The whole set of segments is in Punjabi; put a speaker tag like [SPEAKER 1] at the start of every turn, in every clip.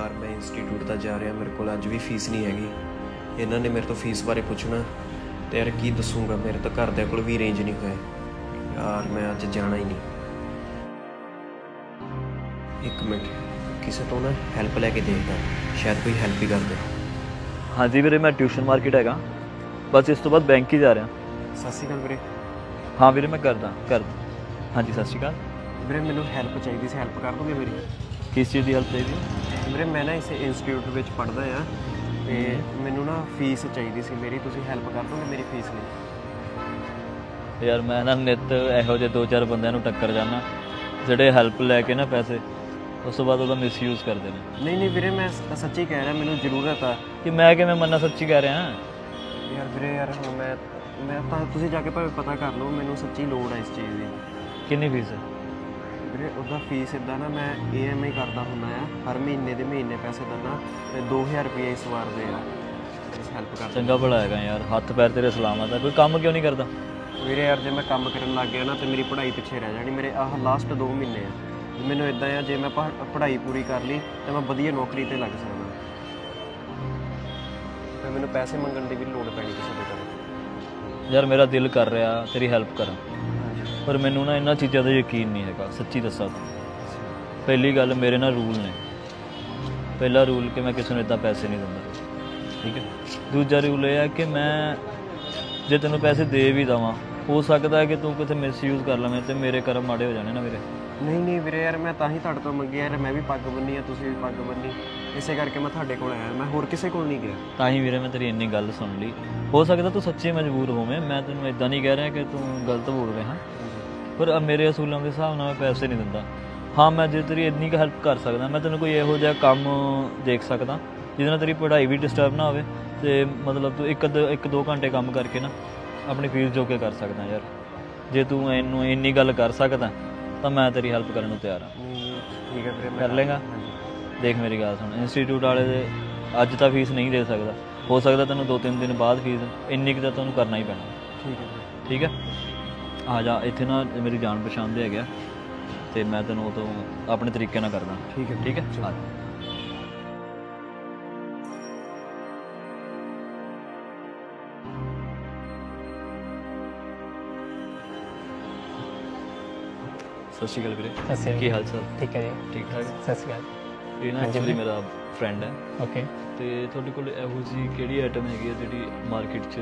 [SPEAKER 1] ਯਾਰ ਮੈਂ ਇੰਸਟੀਚਿਊਟ ਤਾਂ ਜਾ ਰਿਹਾ ਮੇਰੇ ਕੋਲ ਅੱਜ ਵੀ ਫੀਸ ਨਹੀਂ ਹੈਗੀ। ਇਹਨਾਂ ਨੇ ਮੇਰੇ ਤੋਂ ਫੀਸ ਬਾਰੇ ਪੁੱਛਣਾ ਤੇ ਯਾਰ ਕੀ ਦੱਸੂਗਾ ਮੇਰੇ ਤਾਂ ਘਰਦਿਆਂ ਕੋਲ ਵੀ ਅਰੇਂਜ ਨਹੀਂ ਹੋਇਆ। ਯਾਰ ਮੈਂ ਅੱਜ ਜਾਣਾ ਹੀ ਨਹੀਂ। ਇੱਕ ਮਿੰਟ ਕਿਸੇ ਤੋਂ ਨਾ ਹੈਲਪ ਲੈ ਕੇ ਦੇਖਦਾ। ਸ਼ਾਇਦ ਕੋਈ ਹੈਲਪ ਹੀ ਕਰ ਦੇ
[SPEAKER 2] ਹਾਂਜੀ ਵੀਰੇ ਮੈਂ ਟਿਊਸ਼ਨ ਮਾਰਕੀਟ ਹੈਗਾ। ਬਸ ਇਸ ਤੋਂ ਬਾਅਦ ਬੈਂਕ ਹੀ ਜਾ ਰਿਹਾ।
[SPEAKER 1] ਸਤਿ ਸ਼੍ਰੀ ਅਕਾਲ ਵੀਰੇ।
[SPEAKER 2] ਹਾਂ ਵੀਰੇ ਮੈਂ ਕਰਦਾ ਕਰਦਾ ਹਾਂਜੀ ਸਤਿ ਸ਼੍ਰੀ ਅਕਾਲ।
[SPEAKER 1] ਵੀਰੇ ਮੈਨੂੰ ਹੈਲਪ ਚਾਹੀਦੀ ਸੀ। ਹੈਲਪ ਕਰ ਦੋਗੇ ਮੇਰੀ?
[SPEAKER 2] ਕਿਸ ਚੀਜ਼ ਦੀ ਹੈਲਪ ਚਾਹੀਦੀ ਹੈ?
[SPEAKER 1] ਵੀਰੇ ਮੈਂ ਨਾ ਇਸ ਇੰਸਟੀਚਿਊਟ ਵਿੱਚ ਪੜ੍ਹਦਾ ਆ ਤੇ ਮੈਨੂੰ ਨਾ ਫੀਸ ਚਾਹੀਦੀ ਸੀ। ਮੇਰੀ ਤੁਸੀਂ ਹੈਲਪ ਕਰ ਦੋਗੇ ਮੇਰੀ ਫੀਸ ਲਈ?
[SPEAKER 2] ਯਾਰ ਮੈਂ ਨਾ ਨਿੱਤ ਇਹੋ ਜਿਹੇ ਦੋ ਚਾਰ ਬੰਦਿਆਂ ਨੂੰ ਟੱਕਰ ਜਾਣਾ ਜਿਹੜੇ ਹੈਲਪ ਲੈ ਕੇ ਨਾ ਪੈਸੇ ਉਸ ਤੋਂ ਬਾਅਦ ਉਹਦਾ ਮਿਸਯੂਜ਼ ਕਰਦੇ ਨੇ।
[SPEAKER 1] ਨਹੀਂ ਨਹੀਂ ਵੀਰੇ ਮੈਂ ਸ- ਸੱਚੀ ਕਹਿ ਰਿਹਾ ਮੈਨੂੰ ਜ਼ਰੂਰਤ ਆ।
[SPEAKER 2] ਕਿ ਮੈਂ ਕਿਵੇਂ ਮੰਨਣਾ ਸੱਚੀ ਕਹਿ ਰਿਹਾ?
[SPEAKER 1] ਯਾਰ ਵੀਰੇ ਯਾਰ ਹੁਣ ਮੈਂ ਮੈਂ ਤਾਂ ਤੁਸੀਂ ਜਾ ਕੇ ਭਾਵੇਂ ਪਤਾ ਕਰ ਲਓ ਮੈਨੂੰ ਸੱਚੀ ਲੋੜ ਆ ਇਸ ਚੀਜ਼ ਦੀ।
[SPEAKER 2] ਕਿੰਨੀ ਫੀਸ ਹੈ
[SPEAKER 1] ਵੀਰੇ ਉਹਦਾ ਫੀਸ ਇਦਾਂ ਨਾ ਮੈਂ ਈਐਮਆਈ ਕਰਦਾ ਹੁੰਦਾ ਆ ਹਰ ਮਹੀਨੇ ਦੇ ਮਹੀਨੇ ਪੈਸੇ ਦਿੰਦਾ ਤੇ 2000 ਰੁਪਏ ਇਸ ਵਾਰ ਦੇ ਆ। ਇਸ ਹੈਲਪ ਕਰ
[SPEAKER 2] ਚੰਗਾ ਭਲਾ ਹੈਗਾ ਯਾਰ ਹੱਥ ਪੈਰ ਤੇਰੇ ਸਲਾਮਤ ਹੈ ਕੋਈ ਕੰਮ ਕਿਉਂ ਨਹੀਂ ਕਰਦਾ?
[SPEAKER 1] ਵੀਰੇ ਯਾਰ ਜੇ ਮੈਂ ਕੰਮ ਕਰਨ ਲੱਗ ਗਿਆ ਨਾ ਤੇ ਮੇਰੀ ਪੜ੍ਹਾਈ ਪਿੱਛੇ ਰਹਿ ਜਾਣੀ ਮੇਰੇ ਆਹ ਲਾਸਟ 2 ਮਹੀਨੇ ਆ। ਮੈਨੂੰ ਇਦਾਂ ਆ ਜੇ ਮੈਂ ਪੜ੍ਹ- ਪੜ੍ਹਾਈ ਪੂਰੀ ਕਰ ਲਈ ਤੇ ਮੈਂ ਵਧੀਆ ਨੌਕਰੀ ਤੇ ਲੱਗ ਸਕਦਾ। ਤੇ ਮੈਨੂੰ ਪੈਸੇ ਮੰਗਣ ਦੀ ਵੀ ਲੋੜ ਪੈਣੀ ਕਿਸੇ ਦੇ ਕੋਲ
[SPEAKER 2] ਯਾਰ ਮੇਰਾ ਦਿਲ ਕਰ ਰਿਹਾ ਤੇਰੀ ਹੈਲਪ ਕਰਾਂ ਪਰ ਮੈਨੂੰ ਨਾ ਇਹਨਾਂ ਚੀਜ਼ਾਂ ਦਾ ਯਕੀਨ ਨਹੀਂ ਹੈਗਾ, ਸੱਚੀ ਦੱਸਾਂ ਤਾਂ। ਪਹਿਲੀ ਗੱਲ, ਮੇਰੇ ਨਾਲ ਰੂਲ ਨੇ। ਪਹਿਲਾ ਰੂਲ ਕਿ ਮੈਂ ਕਿਸੇ ਨੂੰ ਇਦਾਂ ਪੈਸੇ ਨਹੀਂ ਦਿੰਦਾ। ਠੀਕ ਹੈ? ਦੂਜਾ ਰੂਲ ਇਹ ਹੈ ਕਿ ਮੈਂ ਜੇ ਤੈਨੂੰ ਪੈਸੇ ਦੇ ਵੀ ਦਵਾਂ, ਹੋ ਸਕਦਾ ਹੈ ਕਿ ਤੂੰ ਕਿਤੇ ਮਿਸਯੂਜ਼ ਕਰ ਲਵੇਂ ਤੇ ਮੇਰੇ ਕਰਮ ਮਾੜੇ ਹੋ ਜਾਣੇ ਨਾ ਵੀਰੇ।
[SPEAKER 1] ਨਹੀਂ ਨਹੀਂ ਵੀਰੇ ਯਾਰ, ਮੈਂ ਤਾਂ ਹੀ ਤੁਹਾਡੇ ਤੋਂ ਮੰਗਿਆ ਯਾਰ, ਮੈਂ ਵੀ ਪੱਗ ਬੰਨੀ ਆ, ਤੁਸੀਂ ਵੀ ਪੱਗ ਬੰਨੀ। ਇਸੇ ਕਰਕੇ ਮੈਂ ਤੁਹਾਡੇ ਕੋਲ ਆਇਆ। ਮੈਂ ਹੋਰ ਕਿਸੇ ਕੋਲ ਨਹੀਂ ਗਿਆ।
[SPEAKER 2] ਤਾਂ ਹੀ ਵੀਰੇ ਮੈਂ ਤੇਰੀ ਇੰਨੀ ਗੱਲ ਸੁਣ ਲਈ। ਹੋ ਸਕਦਾ ਤੂੰ ਸੱਚੀ ਮਜਬੂਰ ਹੋਵੇਂ। ਮੈਂ ਤੈਨੂੰ ਇਦਾਂ ਨਹੀਂ ਕਹਿ ਰਿਹਾ ਕਿ ਤੂੰ ਗਲਤ ਬੋਲ ਰਿਹਾ। ਪਰ ਮੇਰੇ ਅਸੂਲਾਂ ਦੇ ਹਿਸਾਬ ਨਾਲ ਮੈਂ ਪੈਸੇ ਨਹੀਂ ਦਿੰਦਾ। ਹਾਂ ਮੈਂ ਜੇ ਤੇਰੀ ਇੰਨੀ ਕੁ ਹੈਲਪ ਕਰ ਸਕਦਾ ਮੈਂ ਤੈਨੂੰ ਕੋਈ ਇਹੋ ਜਿਹਾ ਕੰਮ ਦੇਖ ਸਕਦਾ ਜਿਹਦੇ ਨਾਲ ਤੇਰੀ ਪੜ੍ਹਾਈ ਵੀ ਡਿਸਟਰਬ ਨਾ ਹੋਵੇ ਤੇ ਮਤਲਬ ਤੂੰ ਇੱਕ ਇੱਕ ਦੋ ਘੰਟੇ ਕੰਮ ਕਰਕੇ ਨਾ ਆਪਣੀ ਫੀਸ ਜੋ ਕੇ ਕਰ ਸਕਦਾ ਯਾਰ। ਜੇ ਤੂੰ ਇਹਨੂੰ ਇੰਨੀ ਗੱਲ ਕਰ ਸਕਦਾ ਤਾਂ ਮੈਂ ਤੇਰੀ ਹੈਲਪ ਕਰਨ ਨੂੰ ਤਿਆਰ ਹਾਂ।
[SPEAKER 1] ਠੀਕ ਹੈ ਵੀਰੇ ਮੈਂ
[SPEAKER 2] ਕਰ ਲੇਗਾ? ਦੇਖ ਮੇਰੀ ਗੱਲ ਸੁਣ ਇੰਸਟੀਚਿਊਟ ਵਾਲੇ ਦੇ ਅੱਜ ਤਾਂ ਫੀਸ ਨਹੀਂ ਦੇ ਸਕਦਾ। ਹੋ ਸਕਦਾ ਤੈਨੂੰ ਦੋ ਤਿੰਨ ਦਿਨ ਬਾਅਦ ਫੀਸ ਇੰਨੀ ਕੁ ਤਾਂ ਤੈਨੂੰ ਕਰਨਾ ਹੀ ਪੈਣਾ।
[SPEAKER 1] ਠੀਕ ਹੈ
[SPEAKER 2] ਠੀਕ ਹੈ? ਆ ਜਾ ਇੱਥੇ ਨਾ ਮੇਰੀ ਜਾਣ ਪਛਾਣ ਦੇ ਹੈਗਾ ਤੇ ਮੈਂ ਤੈਨੂੰ ਉਹ ਤੋਂ ਆਪਣੇ ਤਰੀਕੇ ਨਾਲ ਕਰਦਾ।
[SPEAKER 1] ਠੀਕ ਹੈ
[SPEAKER 2] ਠੀਕ ਹੈ? ਆ ਜਾ। ਸਤਿ ਸ਼੍ਰੀ ਅਕਾਲ ਵੀਰੇ।
[SPEAKER 3] ਸਤਿ ਸ਼੍ਰੀ
[SPEAKER 2] ਕੀ ਹਾਲ ਚਾਲ?
[SPEAKER 3] ਠੀਕ ਹੈ ਜੀ।
[SPEAKER 2] ਠੀਕ ਠਾਕ?
[SPEAKER 3] ਸਤਿ ਸ਼੍ਰੀ ਅਕਾਲ।
[SPEAKER 2] ਇਹ ਨਾ
[SPEAKER 3] ਹਾਂਜੀ
[SPEAKER 2] ਐਕਚੁਅਲੀ। ਮੇਰਾ ਫਰੈਂਡ ਹੈ।
[SPEAKER 3] ਓਕੇ
[SPEAKER 2] ਤੇ ਤੁਹਾਡੇ ਕੋਲ ਇਹੋ ਜਿਹੀ ਕਿਹੜੀ ਆਈਟਮ ਹੈਗੀ ਹੈ ਜਿਹੜੀ ਮਾਰਕੀਟ 'ਚ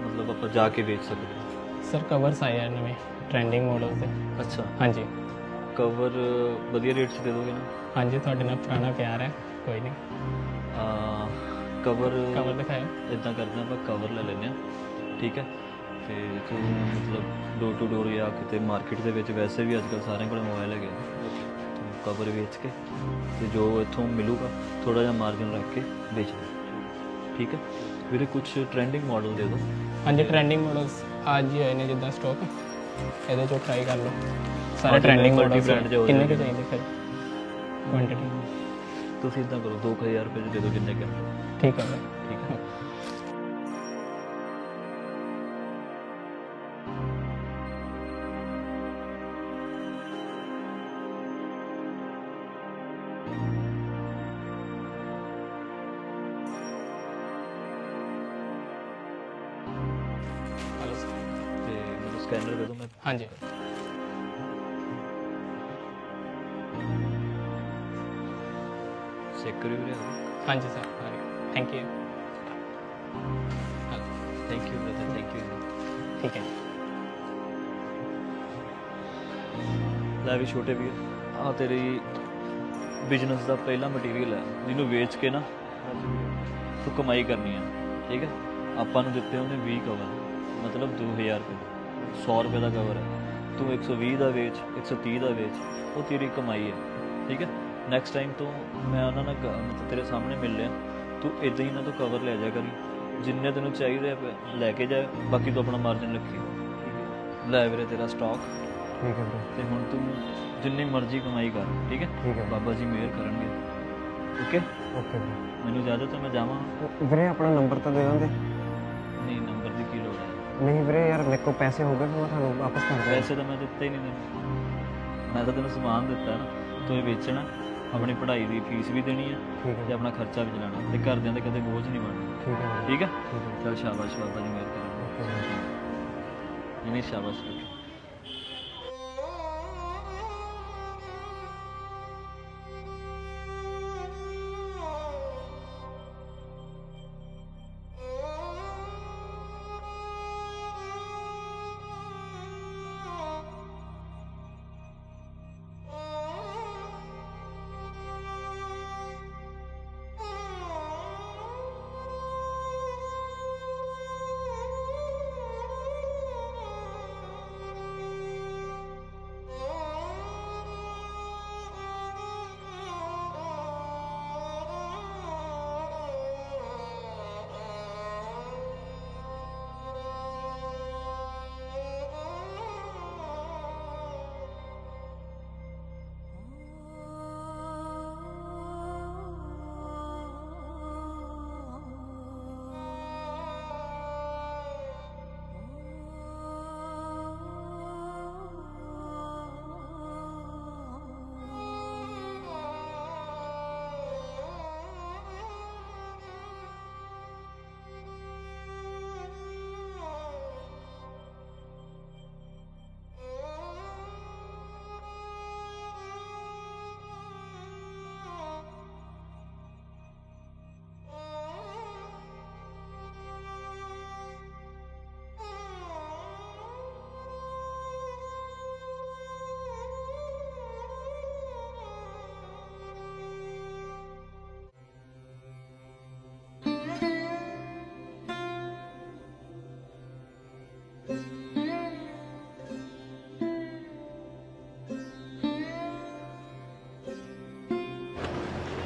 [SPEAKER 2] ਮਤਲਬ ਆਪਾਂ ਜਾ ਕੇ ਵੇਚ ਸਕਦੇ ਹਾਂ?
[SPEAKER 3] ਸਰ ਕਵਰਸ ਆਏ ਆ ਨਵੇਂ ਟ੍ਰੈਂਡਿੰਗ ਮਾਡਲ ਦੇ
[SPEAKER 2] ਅੱਛਾ।
[SPEAKER 3] ਹਾਂਜੀ।
[SPEAKER 2] ਕਵਰ ਵਧੀਆ ਰੇਟ 'ਚ ਦੇ ਦੋਗੇ ਨਾ?
[SPEAKER 3] ਹਾਂਜੀ ਤੁਹਾਡੇ ਨਾਲ ਪੁਰਾਣਾ ਪਿਆਰ ਹੈ ਕੋਈ ਨਹੀਂ।
[SPEAKER 2] ਆ ਕਵਰ
[SPEAKER 3] ਕਵਰ ਦਿਖਾਓ
[SPEAKER 2] ਇਦਾਂ ਕਰਦੇ ਹਾਂ ਆਪਾਂ ਕਵਰ ਲੈ ਲੈਂਦੇ ਹਾਂ। ਠੀਕ ਹੈ। ਤੇ ਤੂੰ ਮਤਲਬ ਡੋਰ ਟੂ ਡੋਰ ਜਾਂ ਕਿਤੇ ਮਾਰਕੀਟ ਦੇ ਵਿੱਚ ਵੈਸੇ ਵੀ ਅੱਜਕੱਲ ਸਾਰਿਆਂ ਕੋਲ ਮੋਬਾਈਲ ਹੈਗੇ ਤੂੰ ਕਵਰ ਵੇਚ ਕੇ ਤੇ ਜੋ ਇੱਥੋਂ ਮਿਲੂਗਾ ਥੋੜਾ ਜਿਹਾ ਮਾਰਜਨ ਰੱਖ ਕੇ ਵੇਚ ਦੇ ਠੀਕ ਹੈ? ਵੀਰੇ ਕੁਝ ਟ੍ਰੈਂਡਿੰਗ ਮਾਡਲ ਦੇ ਦਿਓ।
[SPEAKER 3] ਹਾਂਜੀ ਟ੍ਰੈਂਡਿੰਗ ਮਾਡਲਸ ਅੱਜ ਹੀ ਆਏ ਨੇ ਜਿੱਦਾਂ ਸਟਾਕ ਇਹਦੇ ਚੋਂ ਟਰਾਈ ਕਰ ਲਓ। ਸਾਰੇ ਟ੍ਰੈਂਡਿੰਗ
[SPEAKER 2] ਹੋ
[SPEAKER 3] ਕਿੰਨੇ ਕੁ। ਚਾਹੀਦੇ ਫਿਰ? ਕੁਆਂਟੀਟੀ
[SPEAKER 2] ਤੁਸੀਂ ਇਦਾਂ ਕਰੋ 2000 ਰੁਪਏ ਦੇ ਦਿਓ ਜਿੰਨੇ ਕਿ
[SPEAKER 3] ਠੀਕ ਹੈ।
[SPEAKER 2] ਤੇ ਮੈਨੂੰ ਸਕੈਨਰ ਦੇ ਦਿਓ ਮੈਂ
[SPEAKER 3] ਹਾਂਜੀ
[SPEAKER 2] ਚੈੱਕ ਕਰੀ ਵੀਰੇ
[SPEAKER 3] ਹਾਂਜੀ sir thank you
[SPEAKER 2] thank you brother thank you
[SPEAKER 3] ਠੀਕ ਹੈ।
[SPEAKER 2] ਲੈ ਵੀ ਛੋਟੇ ਵੀਰ ਆ ਤੇਰੀ ਬਿਜ਼ਨਸ ਦਾ ਪਹਿਲਾ ਮਟੀਰੀਅਲ ਹੈ, ਜਿਹਨੂੰ ਵੇਚ ਕੇ ਨਾ ਤੂੰ ਕਮਾਈ ਕਰਨੀ ਹੈ, ਠੀਕ ਹੈ? ਆਪਾਂ ਨੂੰ ਦਿੱਤੇ ਉਹਨੇ 20 ਕਵਰ ਮਤਲਬ 2000 ਰੁਪਏ ਦਾ। 100 ਰੁਪਏ ਦਾ ਕਵਰ ਹੈ। ਤੂੰ 120 ਦਾ ਵੇਚ 130 ਦਾ ਵੇਚ, ਉਹ ਤੇਰੀ ਕਮਾਈ ਹੈ, ਠੀਕ ਹੈ? ਨੈਕਸਟ ਟਾਈਮ ਤੋਂ ਮੈਂ ਉਹਨਾਂ ਨਾਲ ਗ- ਮਤਲਬ ਤੇਰੇ ਸਾਹਮਣੇ ਮਿਲ ਲਿਆ, ਤੂੰ ਇਦਾਂ ਹੀ ਨਾ ਤੋਂ ਕਵਰ ਲੈ ਜਾ ਕਰੀ, ਜਿੰਨੇ ਤੈਨੂੰ ਚਾਹੀਦੇ ਆ, ਲੈ ਕੇ ਜਾ, ਬਾਕੀ ਤੂੰ ਆਪਣਾ ਮਾਰਜਨ ਰੱਖੀ। ਲੈ ਵੀਰੇ ਤੇਰਾ ਸਟਾਕ
[SPEAKER 1] ਠੀਕ ਹੈ ਵੀਰੇ।
[SPEAKER 2] ਤੇ ਹੁਣ ਤੂੰ ਜਿੰਨੀ ਮਰਜ਼ੀ ਕਮਾਈ ਕਰ ਠੀਕ ਹੈ?
[SPEAKER 1] ਠੀਕ ਹੈ
[SPEAKER 2] ਬਾਬਾ ਜੀ ਮਿਹਰ ਕਰਨਗੇ। ਓਕੇ?
[SPEAKER 1] ਓਕੇ ਵੀਰੇ।
[SPEAKER 2] ਮੈਨੂੰ ਇਜਾਜ਼ਤ ਹੈ ਮੈਂ ਜਾਵਾਂ।
[SPEAKER 1] ਵੀਰੇ ਆਪਣਾ ਨੰਬਰ ਤਾਂ ਦੇ ਦਿੰਦੇ
[SPEAKER 2] ਨਹੀਂ ਨੰਬਰ ਦੀ ਕੀ ਲੋੜ ਹੈ?
[SPEAKER 1] ਨਹੀਂ ਵੀਰੇ ਯਾਰ ਮੇਰੇ ਕੋਲ ਪੈਸੇ ਹੋ ਗਏ ਫਿਰ ਮੈਂ ਤੁਹਾਨੂੰ ਵਾਪਸ ਕਰ ਦਿਆਂ
[SPEAKER 2] ਪੈਸੇ ਤਾਂ ਮੈਂ ਦਿੱਤੇ ਹੀ ਨਹੀਂ ਤੈਨੂੰ। ਮੈਂ ਤਾਂ ਤੈਨੂੰ ਸਮਾਨ ਦਿੱਤਾ ਨਾ। ਤੂੰ ਇਹ ਵੇਚਣਾ ਆਪਣੀ ਪੜ੍ਹਾਈ ਦੀ ਫੀਸ ਵੀ ਦੇਣੀ ਆ
[SPEAKER 1] ਠੀਕ
[SPEAKER 2] ਤੇ ਆਪਣਾ ਖਰਚਾ ਵੀ ਚਲਾਉਣਾ ਤੇ ਘਰਦਿਆਂ ਦੇ ਕਦੇ ਬੋਝ ਨਹੀਂ ਬਣਨਾ।
[SPEAKER 1] ਠੀਕ ਹੈ
[SPEAKER 2] ਠੀਕ ਆ ਚਲ ਸ਼ਾਬਾਸ਼ ਬਾਬਾ ਜੀ ਮਿਹਰ ਕਰੋ ਨਹੀਂ ਨਹੀਂ ਸ਼ਾਬਾਸ਼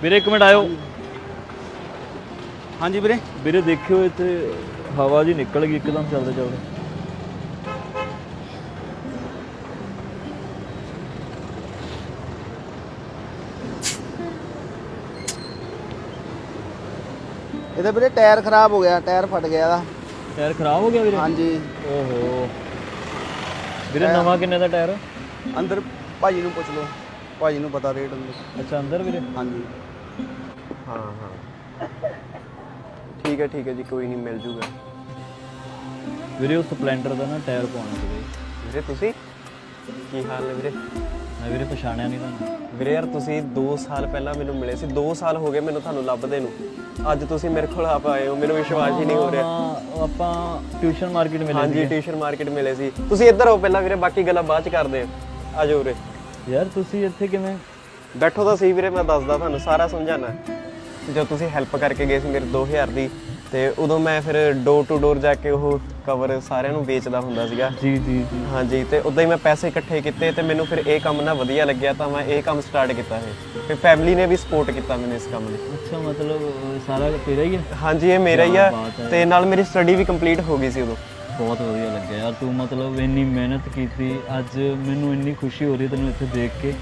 [SPEAKER 2] ਵੀਰੇ ਇੱਕ ਮਿੰਟ ਆਇਓ।
[SPEAKER 4] ਹਾਂਜੀ ਵੀਰੇ।
[SPEAKER 2] ਵੀਰੇ ਦੇਖਿਓ ਇੱਥੇ ਹਵਾ ਜੀ ਨਿਕਲ ਗਈ ਇੱਕਦਮ ਚੱਲਦੇ ਚੱਲਦੇ।
[SPEAKER 4] ਇਹਦਾ ਵੀਰੇ ਟਾਇਰ ਖਰਾਬ ਹੋ ਗਿਆ ਟਾਇਰ ਫਟ ਗਿਆ ਇਹਦਾ।
[SPEAKER 2] ਟਾਇਰ ਖਰਾਬ ਹੋ ਗਿਆ ਵੀਰੇ?
[SPEAKER 4] ਹਾਂਜੀ।
[SPEAKER 2] ਓਹੋ। ਵੀਰੇ ਨਵਾਂ ਕਿੰਨੇ ਦਾ ਟਾਇਰ?
[SPEAKER 4] ਅੰਦਰ ਭਾਜੀ ਨੂੰ ਪੁੱਛ ਲਓ। ਭਾਜੀ ਨੂੰ ਪਤਾ ਰੇਟ ਅੰਦਰ।
[SPEAKER 2] ਅੱਛਾ ਅੰਦਰ ਵੀਰੇ?
[SPEAKER 4] ਹਾਂਜੀ।
[SPEAKER 1] ਹਾਂ ਹਾਂ। ਠੀਕ ਹੈ ਠੀਕ ਹੈ ਜੀ ਕੋਈ ਨਹੀਂ ਮਿਲ ਜੂਗਾ।
[SPEAKER 2] ਵੀਰੇ ਉਹ ਸਪਲੈਂਡਰ ਦਾ ਨਾ ਟਾਇਰ ਪਾਉਣਾ ਸੀ।
[SPEAKER 1] ਵੀਰੇ ਤੁਸੀਂ? ਕੀ ਹਾਲ ਨੇ ਵੀਰੇ?
[SPEAKER 2] ਮੈਂ ਵੀਰੇ ਪਛਾਣਿਆ ਨਹੀਂ ਤੁਹਾਨੂੰ।
[SPEAKER 1] ਵੀਰੇ ਯਾਰ ਤੁਸੀਂ 2 ਸਾਲ ਪਹਿਲਾਂ ਮੈਨੂੰ ਮਿਲੇ ਸੀ। 2 ਸਾਲ ਹੋ ਗਏ ਮੈਨੂੰ ਤੁਹਾਨੂੰ ਲੱਭਦੇ ਨੂੰ। ਅੱਜ ਤੁਸੀਂ ਮੇਰੇ ਕੋਲ ਆਪ ਆਏ ਹੋ। ਮੈਨੂੰ ਵਿਸ਼ਵਾਸ ਹੀ ਨਹੀਂ ਹੋ ਰਿਹਾ।
[SPEAKER 2] ਹਾਂ, ਉਹ ਆਪਾਂ ਟਿਊਸ਼ਨ ਮਾਰਕੀਟ ਮਿਲੇ
[SPEAKER 1] ਹਾਂਜੀ। ਟਿਊਸ਼ਨ ਮਾਰਕੀਟ ਮਿਲੇ ਸੀ। ਤੁਸੀਂ ਇੱਧਰ ਆਓ ਪਹਿਲਾਂ ਵੀਰੇ ਬਾਕੀ ਗੱਲਾਂ ਬਾਅਦ ਚ ਕਰਦੇ ਆ ਆਜੋ ਵੀਰੇ।
[SPEAKER 2] ਯਾਰ ਤੁਸੀਂ ਇੱਥੇ ਕਿਵੇਂ?
[SPEAKER 1] ਬੈਠੋ ਤਾਂ ਸਹੀ ਵੀਰੇ ਮੈਂ ਦੱਸਦਾ ਤੁਹਾਨੂੰ ਸਾਰਾ ਸਮਝਾਣਾ ਜਦੋਂ ਤੁਸੀਂ ਹੈਲਪ ਕਰਕੇ ਗਏ ਸੀ ਮੇਰੇ 2000 ਦੀ ਤੇ ਉਦੋਂ ਮੈਂ ਫਿਰ ਡੋਰ ਟੂ ਡੋਰ ਜਾ ਕੇ ਉਹ ਕਵਰ ਸਾਰਿਆਂ ਨੂੰ ਵੇਚਦਾ ਹੁੰਦਾ ਸੀਗਾ।
[SPEAKER 2] ਜੀ ਜੀ ਜੀ।
[SPEAKER 1] ਹਾਂਜੀ ਤੇ ਉਦਾਂ ਹੀ ਮੈਂ ਪੈਸੇ ਇਕੱਠੇ ਕੀਤੇ ਤੇ ਮੈਨੂੰ ਫਿਰ ਇਹ ਕੰਮ ਨਾ ਵਧੀਆ ਲੱਗਿਆ ਤਾਂ ਮੈਂ ਇਹ ਕੰਮ ਸਟਾਰਟ ਕੀਤਾ ਹੈ ਫਿਰ ਫੈਮਿਲੀ ਨੇ ਵੀ ਸਪੋਰਟ ਕੀਤਾ ਮੈਨੂੰ ਇਸ ਕੰਮ ਲਈ।
[SPEAKER 2] ਅੱਛਾ ਮਤਲਬ ਸਾਰਾ ਤੇਰਾ ਹੀ ਹੈ?
[SPEAKER 1] ਹਾਂਜੀ ਇਹ ਮੇਰਾ ਹੀ ਆ। ਤੇ ਨਾਲ ਮੇਰੀ ਸਟੱਡੀ ਵੀ ਕੰਪਲੀਟ ਹੋ ਗਈ ਸੀ ਉਦੋਂ।
[SPEAKER 2] ਬਹੁਤ ਵਧੀਆ ਲੱਗਿਆ ਯਾਰ ਤੂੰ ਮਤਲਬ ਇੰਨੀ ਮਿਹਨਤ ਕੀਤੀ ਅੱਜ ਮੈਨੂੰ ਇੰਨੀ ਖੁਸ਼ੀ ਹੋ ਰਹੀ ਤੈਨੂੰ ਇੱਥੇ ਦੇਖ ਕੇ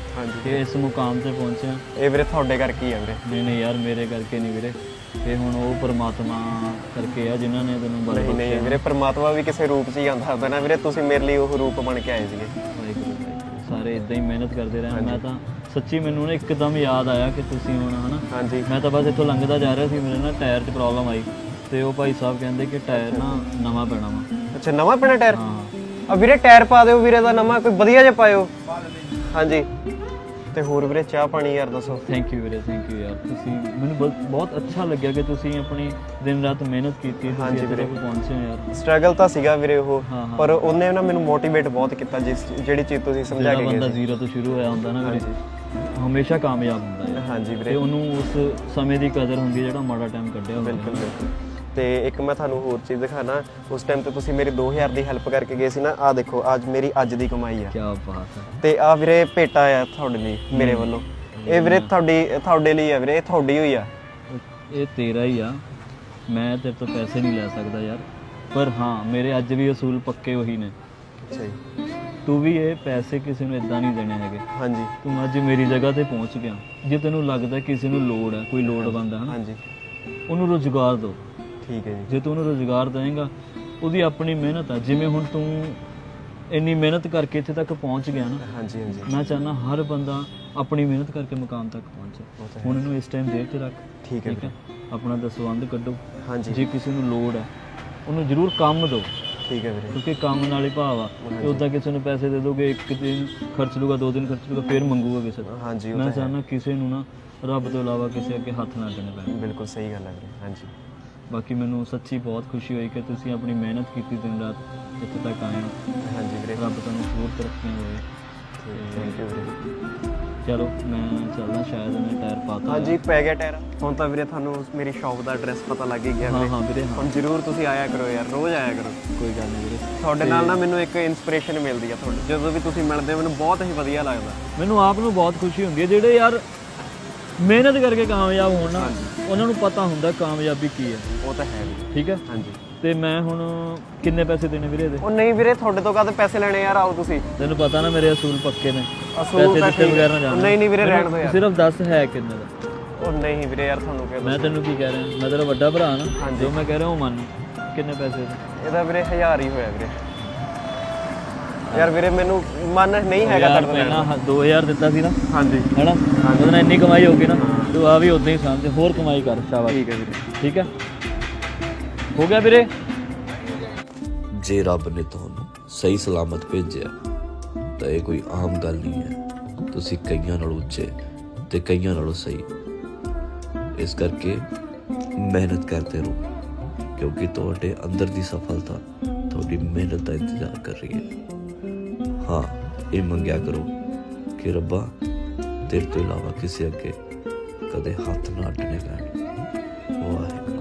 [SPEAKER 2] ਕਿ ਇਸ ਮੁਕਾਮ ਤੇ ਪਹੁੰਚਿਆ।
[SPEAKER 1] ਇਹ ਵੀਰੇ ਤੁਹਾਡੇ ਕਰਕੇ ਹੀ ਆ ਵੀਰੇ।
[SPEAKER 2] ਨਹੀਂ ਨਹੀਂ ਯਾਰ ਮੇਰੇ ਕਰਕੇ ਨਹੀਂ ਵੀਰੇ। ਇਹ ਹੁਣ ਉਹ ਪਰਮਾਤਮਾ ਕਰਕੇ ਆ ਜਿਨ੍ਹਾਂ ਨੇ ਤੈਨੂੰ ਬਲ
[SPEAKER 1] ਨਹੀਂ ਨਹੀਂ ਵੀਰੇ ਪ੍ਰਮਾਤਮਾ ਵੀ ਕਿਸੇ ਰੂਪ 'ਚ ਹੀ ਆਉਂਦਾ ਹੁੰਦਾ ਨਾ ਵੀਰੇ। ਤੁਸੀਂ ਮੇਰੇ ਲਈ ਉਹ ਰੂਪ ਬਣ ਕੇ ਆਏ ਸੀਗੇ।
[SPEAKER 2] ਸਾਰੇ ਇਦਾਂ ਹੀ ਮਿਹਨਤ ਕਰਦੇ ਰਹੇ। ਮੈਂ ਤਾਂ ਸੱਚੀ ਮੈਨੂੰ ਨਾ ਇੱਕਦਮ ਯਾਦ ਆਇਆ ਕਿ ਤੁਸੀਂ ਹੁਣ ਹਨਾ?
[SPEAKER 1] ਹਾਂਜੀ।
[SPEAKER 2] ਮੈਂ ਤਾਂ ਬਸ ਇੱਥੋਂ ਲੰਘਦਾ ਜਾ ਰਿਹਾ ਸੀ ਮੇਰੇ ਨਾ ਟਾਇਰ 'ਚ ਪ੍ਰੋਬਲਮ ਆਈ। ਤੇ ਉਹ ਭਾਈ ਸਾਹਿਬ ਕਹਿੰਦੇ ਕਿ ਟਾਇਰ ਨਾ ਨਵਾਂ ਪੈਣਾ ਵਾ।
[SPEAKER 1] ਅੱਛਾ ਨਵਾਂ ਪੈਣਾ ਟਾਇਰ?
[SPEAKER 2] ਹਾਂ
[SPEAKER 1] ਆ ਵੀਰੇ ਟਾਇਰ ਪਾ ਦਿਓ ਵੀਰੇ ਦਾ ਨਵਾਂ ਕੋਈ ਵਧੀਆ ਜਿਹਾ ਪਾਇਓ। ਹਾਂਜੀ। ਤੇ ਹੋਰ ਵੀਰੇ ਚਾਹ ਪਾਣੀ ਯਾਰ ਦੱਸੋ।
[SPEAKER 2] ਥੈਂਕ ਯੂ ਵੀਰੇ ਥੈਂਕ ਯੂ ਯਾਰ। ਤੁਸੀਂ ਮੈਨੂੰ ਬਹੁਤ ਬਹੁਤ ਅੱਛਾ ਲੱਗਿਆ ਕਿ ਤੁਸੀਂ ਆਪਣੀ ਦਿਨ ਰਾਤ ਮਿਹਨਤ ਕੀਤੀ ਤੁਸੀਂ
[SPEAKER 1] ਹਾਂਜੀ ਵੀਰੇ।
[SPEAKER 2] ਪਹੁੰਚੇ ਹੋ ਯਾਰ।
[SPEAKER 1] ਸਟਰਗਲ ਤਾਂ ਸੀਗਾ ਵੀਰੇ ਉਹ
[SPEAKER 2] ਹਾਂ, ਹਾਂ।
[SPEAKER 1] ਪਰ ਉਹਨੇ ਨਾ ਮੈਨੂੰ ਮੋਟੀਵੇਟ ਬਹੁਤ ਕੀਤਾ ਜਿਸ ਜਿਹੜੀ ਚੀਜ਼ ਤੁਸੀਂ ਸਮਝਾ
[SPEAKER 2] ਜਿਹੜਾ
[SPEAKER 1] ਕੇ ਗਏ
[SPEAKER 2] ਬੰਦਾ
[SPEAKER 1] ਸੀ।
[SPEAKER 2] ਜ਼ੀਰੋ ਤੋਂ ਸ਼ੁਰੂ ਹੋਇਆ ਹੁੰਦਾ ਨਾ ਵੀਰੇ ਹਮੇਸ਼ਾ ਕਾਮਯਾਬ ਹੁੰਦਾ ਹੈ
[SPEAKER 1] ਹਾਂਜੀ
[SPEAKER 2] ਤੇ
[SPEAKER 1] ਵੀਰੇ।
[SPEAKER 2] ਉਹਨੂੰ ਉਸ ਸਮੇਂ ਦੀ ਕਦਰ ਹੁੰਦੀ ਹੈ ਜਿਹੜਾ ਮਾੜਾ ਟਾਈਮ ਕੱਢਿਆ ਹੁੰਦਾ
[SPEAKER 1] ਬਿਲਕੁਲ ਬਿਲਕੁਲ। ਤੇ ਇੱਕ ਮੈਂ ਤੁਹਾਨੂੰ ਹੋਰ ਚੀਜ਼ ਦਿਖਾਣਾ। ਉਸ ਟਾਈਮ ਤੇ ਤੁਸੀਂ ਮੇਰੀ 2000 ਦੀ ਹੈਲਪ ਕਰਕੇ ਗਏ ਸੀ ਨਾ ਆ ਦੇਖੋ ਅੱਜ ਮੇਰੀ ਅੱਜ ਦੀ ਕਮਾਈ ਆ।
[SPEAKER 2] ਕੀ ਬਾਤ ਹੈ
[SPEAKER 1] ਤੇ ਆ ਵੀਰੇ ਭੇਟਾ ਆ ਤੁਹਾਡੇ ਲਈ ਮੇਰੇ ਵੱਲੋਂ। ਇਹ ਵੀਰੇ ਤੁਹਾਡੀ ਤੁਹਾਡੇ ਲਈ ਆ ਵੀਰੇ ਇਹ ਤੁਹਾਡੀ ਹੋਈ ਆ।
[SPEAKER 2] ਇਹ ਤੇਰਾ ਹੀ ਆ। ਮੈਂ ਤੇਰੇ ਤੋਂ ਪੈਸੇ ਨਹੀਂ ਲੈ ਸਕਦਾ ਯਾਰ। ਪਰ ਹਾਂ ਮੇਰੇ ਅੱਜ ਵੀ ਅਸੂਲ ਪੱਕੇ ਉਹੀ ਨੇ।
[SPEAKER 1] ਅੱਛਾ ਜੀ।
[SPEAKER 2] ਤੂੰ ਵੀ ਇਹ ਪੈਸੇ ਕਿਸੇ ਨੂੰ ਇਦਾਂ ਨਹੀਂ ਦੇਣੇ ਹੈਗੇ।
[SPEAKER 1] ਹਾਂਜੀ।
[SPEAKER 2] ਤੂੰ ਅੱਜ ਮੇਰੀ ਜਗ੍ਹਾ ਤੇ ਪਹੁੰਚ ਗਿਆ। ਜੇ ਤੈਨੂੰ ਲੱਗਦਾ ਕਿਸੇ ਨੂੰ ਲੋੜ ਹੈ ਕੋਈ ਲੋੜਵੰਦ ਹੈ
[SPEAKER 1] ਹਾਂਜੀ।
[SPEAKER 2] ਉਹਨੂੰ ਰੋਜ਼ਗਾਰ ਦਿਓ।
[SPEAKER 1] ਠੀਕ ਹੈ ਜੀ।
[SPEAKER 2] ਜੇ ਤੂੰ ਉਹਨੂੰ ਰੋਜ਼ਗਾਰ ਦੇਵੇਂਗਾ ਉਹਦੀ ਆਪਣੀ ਮਿਹਨਤ ਆ। ਜਿਵੇਂ ਹੁਣ ਤੂੰ ਇੰਨੀ ਮਿਹਨਤ ਕਰਕੇ ਇੱਥੇ ਤੱਕ ਪਹੁੰਚ ਗਿਆ ਨਾ
[SPEAKER 1] ਹਾਂਜੀ ਹਾਂਜੀ।
[SPEAKER 2] ਮੈਂ ਚਾਹਨਾ ਹਰ ਬੰਦਾ ਆਪਣੀ ਮਿਹਨਤ ਕਰਕੇ ਮੁਕਾਮ ਤੱਕ ਪਹੁੰਚੇ। ਹੁਣ ਇਹਨੂੰ ਇਸ ਟਾਈਮ ਜੇਲ੍ਹ 'ਚ ਰੱਖ।
[SPEAKER 1] ਠੀਕ ਹੈ
[SPEAKER 2] ਆਪਣਾ ਦਸਵੰਧ ਕੱਢੋ।
[SPEAKER 1] ਹਾਂਜੀ।
[SPEAKER 2] ਜੇ ਕਿਸੇ ਨੂੰ ਲੋੜ ਹੈ ਉਹਨੂੰ ਜ਼ਰੂਰ ਕੰਮ ਦਿਓ।
[SPEAKER 1] ਠੀਕ ਹੈ ਵੀਰੇ।
[SPEAKER 2] ਕਿਉਂਕਿ ਕੰਮ ਨਾਲ ਹੀ ਭਾਵ ਆ। ਤੇ ਉਦਾਂ ਕਿਸੇ ਨੂੰ ਪੈਸੇ ਦੇ ਦੋਗੇ ਇੱਕ ਦਿਨ ਖਰਚ ਲੂਗਾ ਦੋ ਦਿਨ ਖਰਚ ਲੂਗਾ ਫਿਰ ਮੰਗੂਗਾ ਕਿਸੇ ਤੋਂ।
[SPEAKER 1] ਹਾਂਜੀ ਉਹ
[SPEAKER 2] ਮੈਂ
[SPEAKER 1] ਤਾਂ।
[SPEAKER 2] ਚਾਹਨਾ ਕਿਸੇ ਨੂੰ ਨਾ ਰੱਬ ਤੋਂ ਇਲਾਵਾ ਕਿਸੇ ਅੱਗੇ ਹੱਥ ਨਾ ਅੱਡਣੇ ਪੈਣ।
[SPEAKER 1] ਬਿਲਕੁਲ ਸਹੀ ਗੱਲ ਹੈ ਵੀਰੇ। ਹਾਂਜੀ।
[SPEAKER 2] ਬਾਕੀ ਮੈਨੂੰ ਸੱਚੀ ਬਹੁਤ ਖੁਸ਼ੀ ਹੋਈ ਕਿ ਤੁਸੀਂ ਆਪਣੀ ਮਿਹਨਤ ਕੀਤੀ ਦਿਨ ਰਾਤ ਇੱਥੇ ਤੱਕ ਆਏ ਹੋ।
[SPEAKER 1] ਹਾਂਜੀ ਵੀਰੇ।
[SPEAKER 2] ਰੱਬ ਤੁਹਾਨੂੰ ਜ਼ਰੂਰ ਤਰੱਕੀਆਂ ਦੇਵੇ।
[SPEAKER 1] ਥੈਂਕ ਯੂ ਵੀਰੇ।
[SPEAKER 2] ਚਲੋ ਮੈਂ ਚੱਲਦਾ ਸ਼ਾਇਦ ਉਹਨੇ ਟਾਇਰ ਪਾਤਾ
[SPEAKER 1] ਹਾਂਜੀ ਪੈ ਗਿਆ ਟਾਇਰ। ਹੁਣ ਤਾਂ ਵੀਰੇ ਤੁਹਾਨੂੰ ਮੇਰੀ ਸ਼ਾਪ ਦਾ ਐਡਰੈਸ ਪਤਾ ਲੱਗ ਹੀ ਗਿਆ
[SPEAKER 2] ਹਾਂ ਹਾਂ ਵੀਰੇ ਹਾਂ।
[SPEAKER 1] ਹੁਣ ਜ਼ਰੂਰ ਤੁਸੀਂ ਆਇਆ ਕਰੋ ਯਾਰ ਰੋਜ਼ ਆਇਆ ਕਰੋ।
[SPEAKER 2] ਕੋਈ ਗੱਲ ਨਹੀਂ ਵੀਰੇ।
[SPEAKER 1] ਤੁਹਾਡੇ ਨਾਲ ਨਾ ਮੈਨੂੰ ਇੱਕ ਇਨਸਪੀਰੇਸ਼ਨ ਮਿਲਦੀ ਆ ਤੁਹਾਡੇ। ਜਦੋਂ ਵੀ ਤੁਸੀਂ ਮਿਲਦੇ ਹੋ ਮੈਨੂੰ ਬਹੁਤ ਹੀ ਵਧੀਆ ਲੱਗਦਾ।
[SPEAKER 2] ਮੈਨੂੰ ਆਪ ਨੂੰ ਬਹੁਤ ਖੁਸ਼ੀ ਹੁੰਦੀ ਹੈ। ਜਿਹੜੇ ਯਾਰ ਮਿਹਨਤ ਕਰਕੇ ਕਾਮਯਾਬ ਹੋਣ ਨਾ ਉਹਨਾਂ ਨੂੰ ਪਤਾ ਹੁੰਦਾ ਕਾਮਯਾਬੀ ਕੀ ਹੈ।
[SPEAKER 1] ਉਹ ਤਾਂ ਹੈ ਵੀਰੇ
[SPEAKER 2] ਠੀਕ ਹੈ?
[SPEAKER 1] ਹਾਂਜੀ।
[SPEAKER 2] ਤੇ ਮੈਂ ਹੁਣ ਕਿੰਨੇ ਪੈਸੇ ਦੇਣੇ ਵੀਰੇ ਇਹਦੇ?
[SPEAKER 1] ਉਹ ਨਹੀਂ ਵੀਰੇ ਤੁਹਾਡੇ ਤੋਂ ਕਾਹਦੇ ਪੈਸੇ ਲੈਣੇ ਯਾਰ ਆਓ ਤੁਸੀਂ।
[SPEAKER 2] ਤੈਨੂੰ ਪਤਾ ਨਾ ਮੇਰੇ ਅਸੂਲ ਪੱਕੇ ਨੇ।
[SPEAKER 1] ਅਸੂਲ
[SPEAKER 2] ਪੈਸੇ ਦਿੱਤੇ ਬਗੈਰ ਨਾ। ਜਾਣਾ।
[SPEAKER 1] ਨਹੀਂ ਨਹੀਂ ਵੀਰੇ ਰਹਿਣ ਦਿਓ ਯਾਰ।
[SPEAKER 2] ਸਿਰਫ ਦੱਸ ਹੈ ਕਿੰਨੇ ਦਾ।
[SPEAKER 1] ਉਹ ਨਹੀਂ ਵੀਰੇ ਯਾਰ ਤੁਹਾਨੂੰ ਕਿਹਾ
[SPEAKER 2] ਮੈਂ ਤੈਨੂੰ ਕੀ ਕਹਿ ਰਿਹਾ ਮੈਂ ਤੇਰਾ ਵੱਡਾ ਭਰਾ ਨਾ। ਜੋ ਮੈਂ ਕਹਿ ਰਿਹਾ ਉਹ ਮੰਨ। ਕਿੰਨੇ ਪੈਸੇ ਦੇ
[SPEAKER 1] ਇਹਦਾ ਵੀਰੇ ਹਜ਼ਾਰ ਹੀ ਹੋਇਆ ਵੀਰੇ। ਯਾਰ ਵੀਰੇ ਮੈਨੂੰ ਮਨ ਨਹੀਂ ਹੈਗਾ
[SPEAKER 2] ਯਾਰ
[SPEAKER 1] ਨਾਲ
[SPEAKER 2] ਪਹਿਲਾਂ 2000 ਦਿੱਤਾ ਸੀ ਨਾ।
[SPEAKER 1] ਹਾਂਜੀ।
[SPEAKER 2] ਹੈਨਾ? ਉਹਦੇ ਨਾਲ ਇੰਨੀ ਕਮਾਈ ਹੋ ਗਈ ਨਾ ਤੂੰ ਆ ਵੀ ਉਦਾਂ ਹੀ ਸਮਝ ਹੋਰ ਕਮਾਈ ਕਰ ਸ਼ਾਬਾਸ਼।
[SPEAKER 1] ਠੀਕ ਹੈ ਵੀਰੇ।
[SPEAKER 2] ਠੀਕ ਹੈ? ਹੋ ਗਿਆ ਵੀਰੇ?
[SPEAKER 5] ਜੇ ਰੱਬ ਨੇ ਤੁਹਾਨੂੰ ਸਹੀ ਸਲਾਮਤ ਭੇਜਿਆ ਤਾਂ ਇਹ ਕੋਈ ਆਮ ਗੱਲ ਨਹੀਂ ਹੈ। ਤੁਸੀਂ ਕਈਆਂ ਨਾਲੋਂ ਉੱਚੇ ਤੇ ਕਈਆਂ ਨਾਲੋਂ ਸਹੀ। ਇਸ ਕਰਕੇ ਮਿਹਨਤ ਕਰਦੇ ਰਹੋ ਕਿਉਂਕਿ ਤੁਹਾਡੇ ਅੰਦਰ ਦੀ ਸਫਲਤਾ ਤੁਹਾਡੀ ਮਿਹਨਤ ਦਾ ਇੰਤਜ਼ਾਰ ਕਰ ਰਹੀ ਹੈ। ਹਾਂ, ਇਹ ਮੰਗਿਆ ਕਰੋ ਕਿ ਰੱਬਾ ਤੇਰੇ ਤੋਂ ਇਲਾਵਾ ਕਿਸੇ ਅੱਗੇ ਕਦੇ ਹੱਥ ਨਾ ਅੱਡਣੇ ਪੈਣ। ਵਾਹਿਗੁਰੂ।